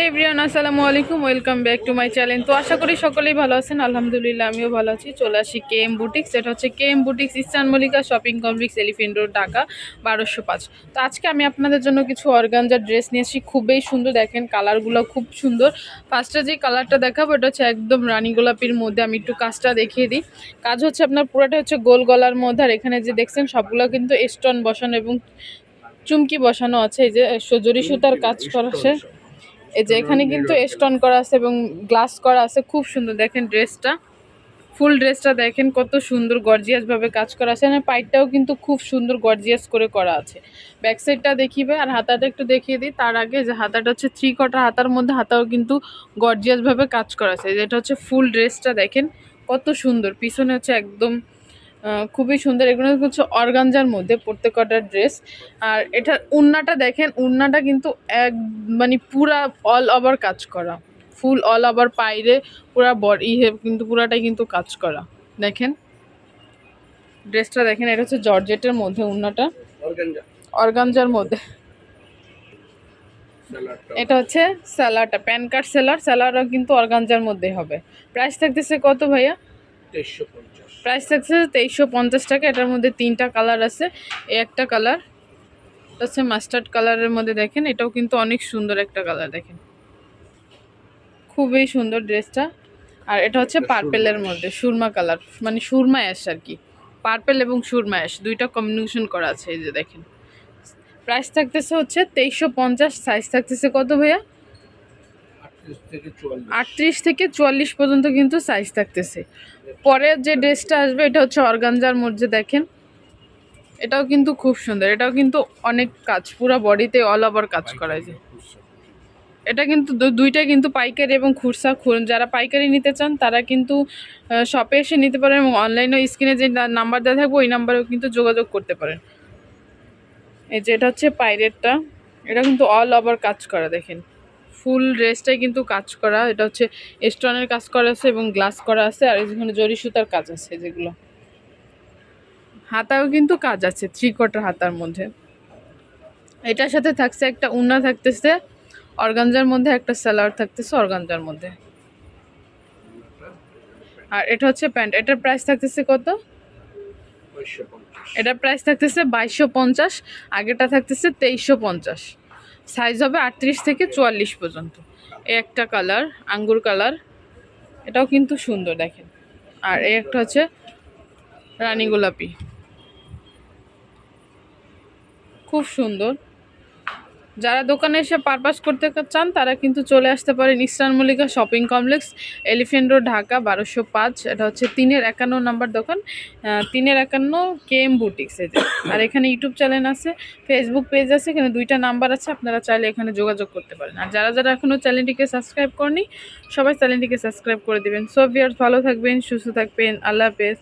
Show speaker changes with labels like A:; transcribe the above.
A: Hello everyone, আসসালামু আলাইকুম, welcome back to my channel. তো আশা করি সকলেই ভালো আছেন। আলহামদুলিল্লাহ, আমিও ভালো আছি। চলে আসি কে এম বুটিক্স এটা হচ্ছে K M boutiques Eastern Mallika shopping complex Elephant road Dhaka বারোশো পাঁচ। তো আজকে আমি আপনাদের জন্য কিছু অর্গানজার ড্রেস নিয়ে এসেছি খুবই সুন্দর, দেখেন কালারগুলো খুব সুন্দর। ফার্স্টে যে কালারটা দেখাবো, এটা হচ্ছে একদম রানী গোলাপির মধ্যে। আমি একটু কাজটা দেখিয়ে দিই। কাজ হচ্ছে আপনার পুরোটা হচ্ছে গোল গলার মধ্যে। আর এখানে যে দেখছেন, সবগুলো কিন্তু স্টোন বসানো এবং চুমকি বসানো আছে। এই যে সজরি সুতার কাজ করা এই যে এখানে কিন্তু স্টোন করা আছে এবং গ্লাস করা আছে খুব সুন্দর। দেখেন ড্রেসটা ফুল ড্রেসটা দেখেন কত সুন্দর গর্জিয়াস ভাবে কাজ করা আছে। আর পাইটটাও কিন্তু খুব সুন্দর গর্জিয়াস করে করা আছে। ব্যাক সাইডটা দেখিবে আর হাতাটা একটু দেখিয়ে দিই। তার আগে যে হাতাটা হচ্ছে থ্রি কটার হাতার মধ্যে হাতাও কিন্তু গর্জিয়াস ভাবে কাজ করা আছে। যেটা হচ্ছে ফুল ড্রেসটা দেখেন কত সুন্দর। পিছনে হচ্ছে একদম খুবই সুন্দর। এগুলো হচ্ছে অর্গানজার মধ্যে প্রত্যেকটার ড্রেস আর এটার উন্নাটা দেখেন উন্নাটা কিন্তু এক মানে পুরা অল ওভার কাজ করা। ফুল অল ওভার পাইরে পুরা বডি কিন্তু পুরাটাই কিন্তু কাজ করা। দেখেন? ড্রেসটা দেখেন এটা হচ্ছে জর্জেটের মধ্যে উন্নাটা।
B: অর্গানজা।
A: অর্গানজার মধ্যে। এটা হচ্ছে স্যালাডটা প্যান কার্ড স্যালাড স্যালাডও কিন্তু অর্গানজার মধ্যে হবে। প্রাইস থাকতেছে কত ভাইয়া?
B: পঞ্চাশ।
A: প্রাইস থাকছে তেইশশো পঞ্চাশ টাকা এটার মধ্যে তিনটা কালার আছে। এই একটা কালার হচ্ছে মাস্টার্ড কালারের মধ্যে দেখেন এটাও কিন্তু অনেক সুন্দর একটা কালার দেখেন। খুবই সুন্দর ড্রেসটা। আর এটা হচ্ছে পার্পেলের মধ্যে সুরমা কালার মানে সুরমা অ্যাশ আর কি। পার্পেল এবং সুরমা অ্যাশ দুইটা কম্বিনেশন করা আছে এই যে দেখেন। প্রাইস থাকতেছে হচ্ছে তেইশশো পঞ্চাশ সাইজ থাকতেছে কত ভাইয়া?
B: আটত্রিশ থেকে চুয়াল্লিশ।
A: পর্যন্ত কিন্তু সাইজ থাকতেছে। পরের যে ড্রেসটা আসবে এটা হচ্ছে অর্গানজার মধ্যে দেখেন। এটাও কিন্তু খুব সুন্দর। এটাও কিন্তু অনেক কাজ পুরো বডিতে অল ওভার কাজ করা যায় এটা কিন্তু দু- দুইটাই কিন্তু পাইকারি এবং খুরসা খুর- যারা পাইকারি নিতে চান তারা কিন্তু শপে এসে নিতে পারেন এবং অনলাইনেও স্ক্রিনে যে নাম্বার দেওয়া থাকবে ওই নাম্বারেও কিন্তু যোগাযোগ করতে পারেন। এই যে এটা হচ্ছে পাইরেটটা। এটা কিন্তু অল ওভার কাজ করা দেখেন। ফুল ড্রেসটাই কিন্তু কাজ করা এটা হচ্ছে স্টোনের কাজ করা আছে এবং গ্লাস করা আছে আর এখানে জরি সুতার কাজ আছে যেগুলো। হাতাও কিন্তু কাজ আছে থ্রি কোয়ার্টার হাতার মধ্যে। এটার সাথে থাকছে একটা উন্না থাকতেছে অর্গানজার মধ্যে একটা সালোয়ার থাকতেছে অর্গানজার মধ্যে। আর এটা হচ্ছে প্যান্ট এটার প্রাইস থাকতেছে কত? এটার প্রাইস থাকতেছে বাইশশো পঞ্চাশ আগেটা থাকতেছে তেইশশো পঞ্চাশ। সাইজ হবে আটত্রিশ থেকে চুয়াল্লিশ পর্যন্ত। এই একটা কালার আঙ্গুর কালার এটাও কিন্তু সুন্দর দেখেন। আর এই একটা হচ্ছে রানী গোলাপি। খুব সুন্দর। যারা দোকানে এসে পারপাস করতে চান, তারা কিন্তু চলে আসতে পারেন Eastern Mallika shopping complex Elephant road, Dhaka বারোশো পাঁচ। এটা হচ্ছে তিনের একান্ন নাম্বার দোকান। তিনের একান্ন কে এম বুটিক্স এই আর এখানে ইউটিউব চ্যানেল আছে, ফেসবুক পেজ আছে, এখানে দুইটা নাম্বার আছে, আপনারা চাইলে এখানে যোগাযোগ করতে পারেন। আর যারা যারা এখনও চ্যানেলটিকে সাবস্ক্রাইব করেনি সবাই চ্যানেলটিকে সাবস্ক্রাইব করে দিবেন। সো ভিয়ার্স ভালো থাকবেন, সুস্থ থাকবেন, আল্লাহ হাফেজ।